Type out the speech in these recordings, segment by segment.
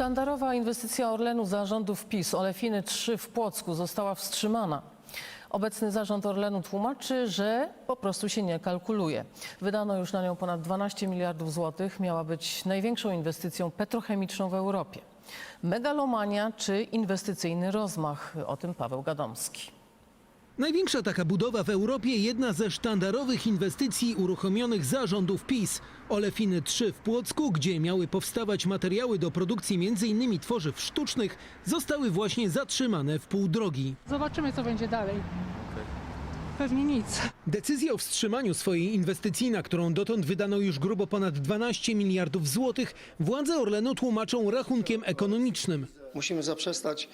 Sztandarowa inwestycja Orlenu zarządów PiS Olefiny 3 w Płocku została wstrzymana. Obecny zarząd Orlenu tłumaczy, że po prostu się nie kalkuluje. Wydano już na nią ponad 12 miliardów złotych. Miała być największą inwestycją petrochemiczną w Europie. Megalomania czy inwestycyjny rozmach? O tym Paweł Gadomski. Największa taka budowa w Europie, jedna ze sztandarowych inwestycji uruchomionych zarządów PiS. Olefiny 3 w Płocku, gdzie miały powstawać materiały do produkcji m.in. tworzyw sztucznych, zostały właśnie zatrzymane w pół drogi. Zobaczymy, co będzie dalej. Pewnie nic. Decyzję o wstrzymaniu swojej inwestycji, na którą dotąd wydano już grubo ponad 12 miliardów złotych, władze Orlenu tłumaczą rachunkiem ekonomicznym. Musimy zaprzestać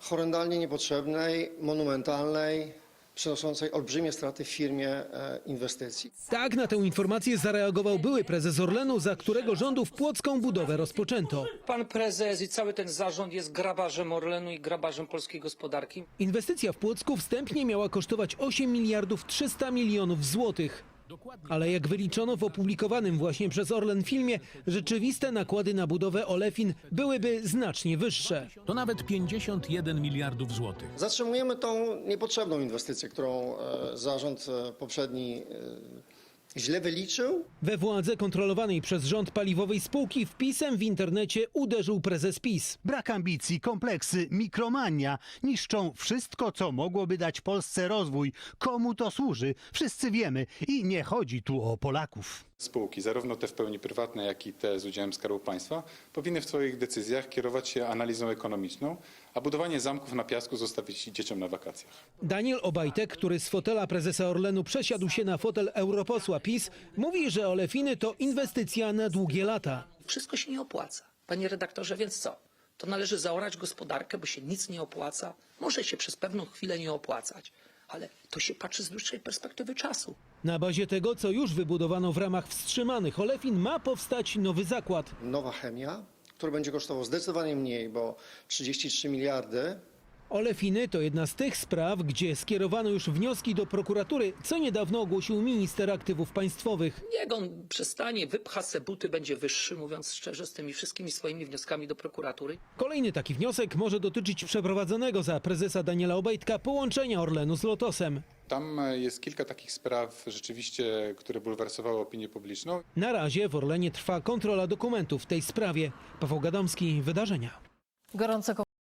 horrendalnie niepotrzebnej, monumentalnej, przynoszącej olbrzymie straty w firmie e, inwestycji. Tak na tę informację zareagował były prezes Orlenu, za którego rządów płocką budowę rozpoczęto. Pan prezes i cały ten zarząd jest grabarzem Orlenu i grabarzem polskiej gospodarki. Inwestycja w Płocku wstępnie miała kosztować 8 miliardów 300 milionów złotych. Ale jak wyliczono w opublikowanym właśnie przez Orlen filmie, rzeczywiste nakłady na budowę Olefin byłyby znacznie wyższe. To nawet 51 miliardów złotych. Zatrzymujemy tą niepotrzebną inwestycję, którą e, zarząd e, poprzedni e, źle wyliczył. We władzę kontrolowanej przez rząd paliwowej spółki wpisem w internecie uderzył prezes PiS. Brak ambicji, kompleksy, mikromania niszczą wszystko, co mogłoby dać Polsce rozwój. Komu to służy? Wszyscy wiemy i nie chodzi tu o Polaków. Spółki, zarówno te w pełni prywatne, jak i te z udziałem Skarbu Państwa, powinny w swoich decyzjach kierować się analizą ekonomiczną, a budowanie zamków na piasku zostawić dzieciom na wakacjach. Daniel Obajtek, który z fotela prezesa Orlenu przesiadł się na fotel europosła PiS, mówi, że Olefiny to inwestycja na długie lata. Wszystko się nie opłaca. Panie redaktorze, więc co? To należy zaorać gospodarkę, bo się nic nie opłaca. Może się przez pewną chwilę nie opłacać, ale to się patrzy z dłuższej perspektywy czasu. Na bazie tego, co już wybudowano w ramach wstrzymanych Olefin, ma powstać nowy zakład. Nowa chemia, który będzie kosztował zdecydowanie mniej, bo 33 miliardy Olefiny to jedna z tych spraw, gdzie skierowano już wnioski do prokuratury, co niedawno ogłosił minister aktywów państwowych. Niech on przestanie, wypcha se buty, będzie wyższy, mówiąc szczerze, z tymi wszystkimi swoimi wnioskami do prokuratury. Kolejny taki wniosek może dotyczyć przeprowadzonego za prezesa Daniela Obajtka połączenia Orlenu z Lotosem. Tam e, jest kilka takich spraw rzeczywiście, które bulwersowały opinię publiczną. Na razie w Orlenie trwa kontrola dokumentów w tej sprawie. Paweł Gadomski, Wydarzenia. Gorące